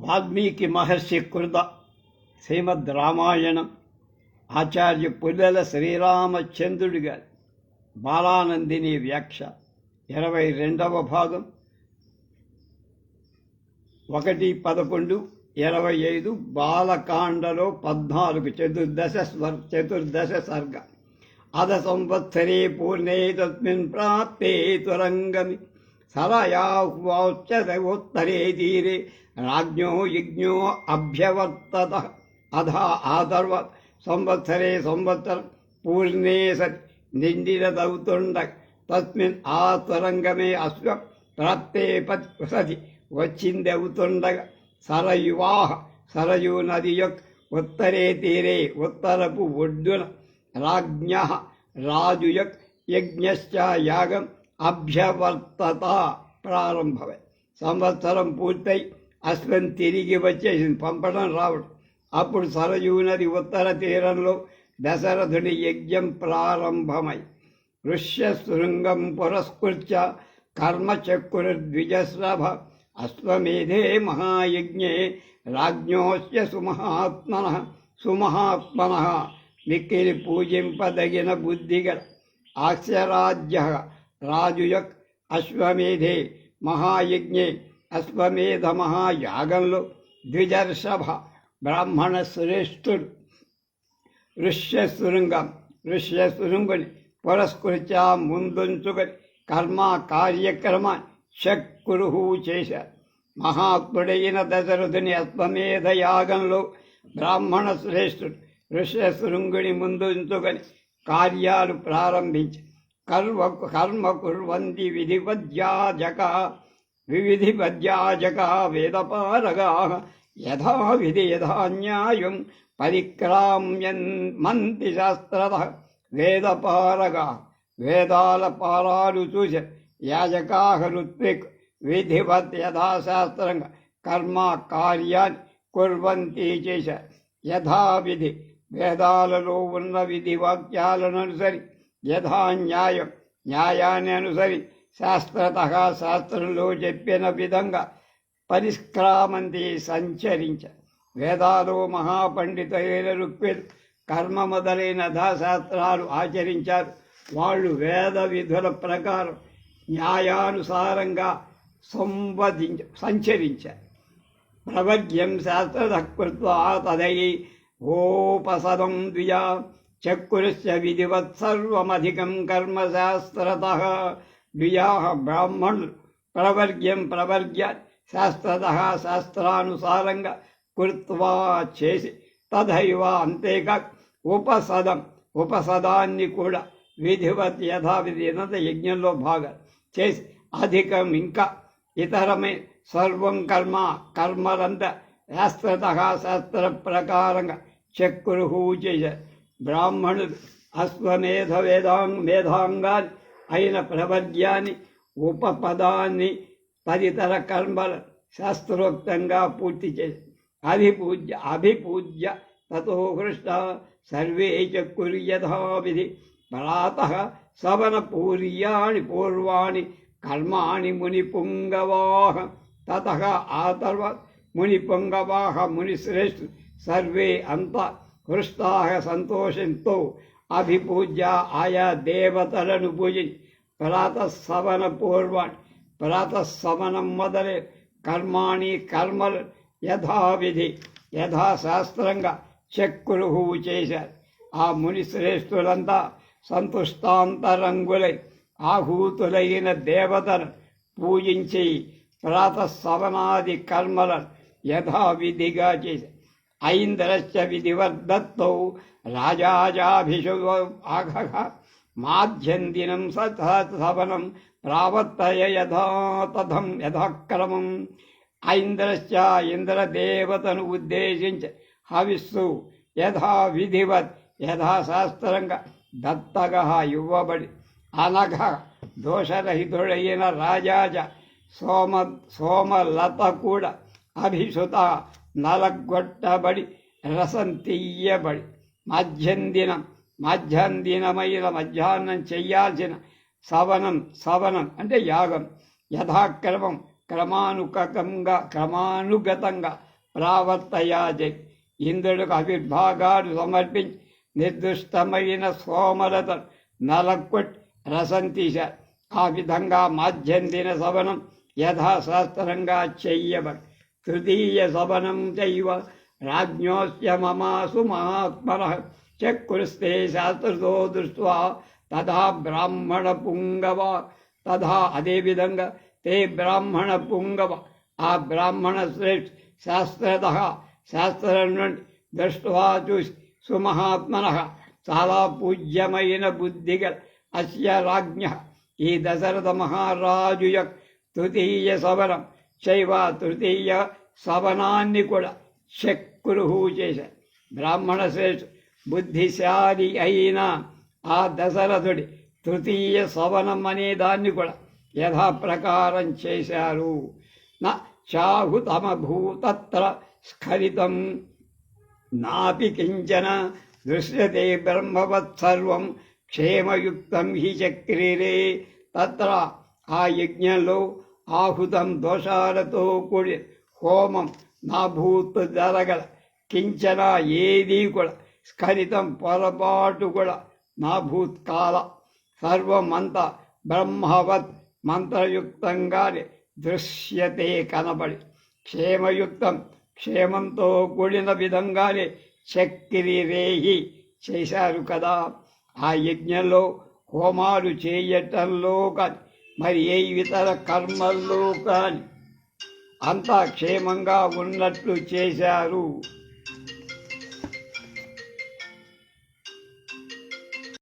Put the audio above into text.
వాల్మీకి మహర్షి కృత శ్రీమద్ రామాయణం. ఆచార్య పుల్లెల శ్రీరామచంద్రుడి గారి బాలానందిని వ్యాఖ్య ఇరవై రెండవ భాగం. ఒకటి పదకొండు ఇరవై ఐదు బాలకాండలో పద్నాలుగు చతుర్దశ స్వర్ చతుర్దశ సర్గ. అధ సంవత్సరే పూర్ణే తస్మిన్ ప్రాప్తే తురంగమి సరయాహ్వాచ్చోత్తరే తీరే. రాజ్ఞో యజ్ఞో అభ్యవర్తత అధ ఆదర్వ సంవత్సరే సంవత్సరం పూర్ణే సతి నిండినదవుతుండ తస్మిన్ ఆ తురంగమే అశ్వ ప్రాప్తే పతి వచ్చింది అవుతుండగా సరయువాహ సరయు నది యొక్క ఉత్తరే తీరే ఉత్తరపు ఒడ్డున రాజ్ఞ రాజు యొక్క యజ్ఞశ్చ యాగం అభ్యవర్తత ప్రారంభమై సంవత్సరం పూర్తయి అశ్వం తిరిగి వచ్చేసింది. పంపడం రావడం. అప్పుడు సరయూ నది ఉత్తర తీరంలో దశరథుని యజ్ఞం ప్రారంభమై ఋష్యశృంగం పురస్కృత్య కర్మచక్రుర్ద్విజశ్రభ అశ్వమేధే మహాయజ్ఞే రాజ్ఞోస్య సుమహాత్మన సుమహాత్మన మిక్కిలి పూజింపదగిన బుద్ధిగల ఆక్ష్యరాజ్య రాజు యొక్క అశ్వమేధే మహాయజ్ఞే అశ్వమేధ మహాయాగంలో ద్విజర్షభ బ్రాహ్మణ శ్రేష్ఠుడు ఋష్యశృంగం ఋష్యశృంగుని పురస్కృత్యా ముందుంచుకొని కర్మ కార్యక్రమాన్ని చక్కురుహు చేశారు. మహాత్ముడైన దశరథుని అశ్వమేధ యాగంలో బ్రాహ్మణ శ్రేష్ఠుడు ఋష్యశృంగుని ముందుంచుకొని కార్యాలు ప్రారంభించి కర్మ కర్మ కుర్వంతి విధివద్యాజక వివిధిపద్యాజక వేదపారగా యథా విధి యథా న్యాయం పరిక్రామ్యన్ మంతి శాస్త్రద వేదపారగా వేదాల పారాలు చూసి యాజకాహ ఋత్విక్ విధివత్ యథాశాస్త్రంగా కర్మ కార్యాన్ని కుర్వంతి చేశ యథావిధి వేదాలలో ఉన్న విధి వాక్యాలను అనుసరి యథా న్యాయం న్యాయాన్ని అనుసరి శాస్త్రత శాస్త్రంలో చెప్పిన విధంగా పరిష్క్రామంతి సంచరించ. వేదాలు మహాపండితులైన ఋగ్వేద కర్మ మొదలైన యథాశాస్త్రాలు ఆచరించారు. వాళ్ళు వేద విధుల ప్రకారం న్యాయానుసారంగా సంవదించ సంచరించారు. ప్రవజ్యం శాస్త్రకృత్వా తదై ఓపసదం ద్వియా చక్రుశ్చ విధివత్ సర్వమధికం కర్మశాస్త్రత ద్వియాహ బ్రాహ్మణులు ప్రవర్గ్యం ప్రవర్గ్య శాస్త్రత శాస్త్రానుసారంగా కృత్వా చేసి తథైవ అంతేకాక ఉపసదం. ఉపసదాన్ని కూడా విధివత్ యథావిధి అనంత యజ్ఞంలో భాగం చేసి అధికం ఇంకా ఇతరమే సర్వం కర్మ కర్మలంతా శాస్త్రత శాస్త్ర ప్రకారంగా చక్రుహు చేశారు బ్రాహ్మణులు అశ్వమేధ వేదాంగ మేధాంగాన్ని అయిన ప్రవర్గ్యాన్ని ఉపపదాన్ని తదితర కర్మల శాస్త్రోక్తంగా పూర్తి చేసి అభిపూజ్య అభిపూజ్య తతో హృష్ట సర్వే చ కుర్యథావిధి పరాత సవన పూర్యాణి పూర్వాణి కర్మాణి మునిపుంగవాహ తత ఆతర్వ మునిపుంగవాహ మునిశ్రేష్ఠ సర్వే అంత హృష్టా సంతోషంతో అభిపూజ్య ఆయా దేవతలను పూజించి ప్రాతఃసవన పూర్వాణి శవనం మొదలే కర్మాణి కర్మలు యథావిధి యథాశాస్త్రంగా చక్రుహు చేశారు. ఆ మునిశ్రేష్ఠులంతా సంతుష్టాంతరంగులై ఆహూతులైన దేవతను పూజించి ప్రాతఃసవనాది కర్మలను యథావిధిగా చేశారు. ఐంద్రశ్చ విధివర్దత్తౌ రాజాజాభిషు ఆఘ మాధ్యందినం సవనం ప్రావర్తయ యథాతథం యథాక్రమం ఐంద్రశ్చ ఇంద్రదేవతను ఉద్దేశించి హవిస్సు యథా విధివత్ యథాశాస్త్రంగా దత్తగా ఇవ్వబడి అనఘ దోషరహితుడైన రాజాజ సోమ సోమలత కూడా అభిషుత నలగొట్టబడి రసం తీయబడి మధ్యందినం మధ్యందినమైన మధ్యాహ్నం చెయ్యాల్సిన సవనం సవనం అంటే యాగం యథాక్రమం క్రమానుగతంగా క్రమానుగతంగా ప్రావర్తయాజ ఇంద్రుడికి అవిర్భాగాలు సమర్పించి నిర్దిష్టమైన సోమరత నలక్కొట్ రసం తీశారు ఆ విధంగా మాధ్యందిన సవనం యథాశాస్త్రంగా చెయ్యబడి తృతీయ సవనం చైవ రాజ్ఞోస్య మమాసు మహాత్మన చక్రుస్తే శాస్త్రతో దృష్ట్వా తథా బ్రాహ్మణ పుంగవ తథా అదేవిధంగా తే బ్రాహ్మణ పుంగవ ఆ బ్రాహ్మణ శ్రేష్ఠ శాస్త్రత శాస్త్రం నుండి దృష్ట్వా చూసి సుమహాత్మన చాలా పూజ్యమైన బుద్ధిగల శైవ తృతీయ సవనాన్ని కూడా చక్రుహు చేశారు బ్రాహ్మణ శ్రేష్ఠ బుద్ధిశాలి అయిన ఆ దశరథుడి తృతీయ సవనం అనే దాన్ని కూడా యథాప్రకారం చేశారు. నా చాహుతమభూతత్ర స్ఖలితం. నాపి కించన దృశ్యతే బ్రహ్మవత్సర్వం క్షేమయుక్తం హి చక్రిరే తత్ర ఆ యజ్ఞంలో ఆహుతం దోషాలతో కూడి హోమం నా భూత్ జరగల. కించన ఏదీ కూడా స్ఖలితం పొరపాటు కూడా నా భూత్కాల సర్వమంతా బ్రహ్మవత్ మంత్రయుక్తంగానే దృశ్యతే కనబడి. క్షేమయుక్తం క్షేమంతో కూడిన విధంగానే చక్రి రేహి చేశారు కదా. ఆ యజ్ఞంలో హోమాలు చేయటంలో కానీ మరి ఏ ఇతర కర్మల్లో కానీ అంతా క్షేమంగా ఉన్నట్లు చేశారు.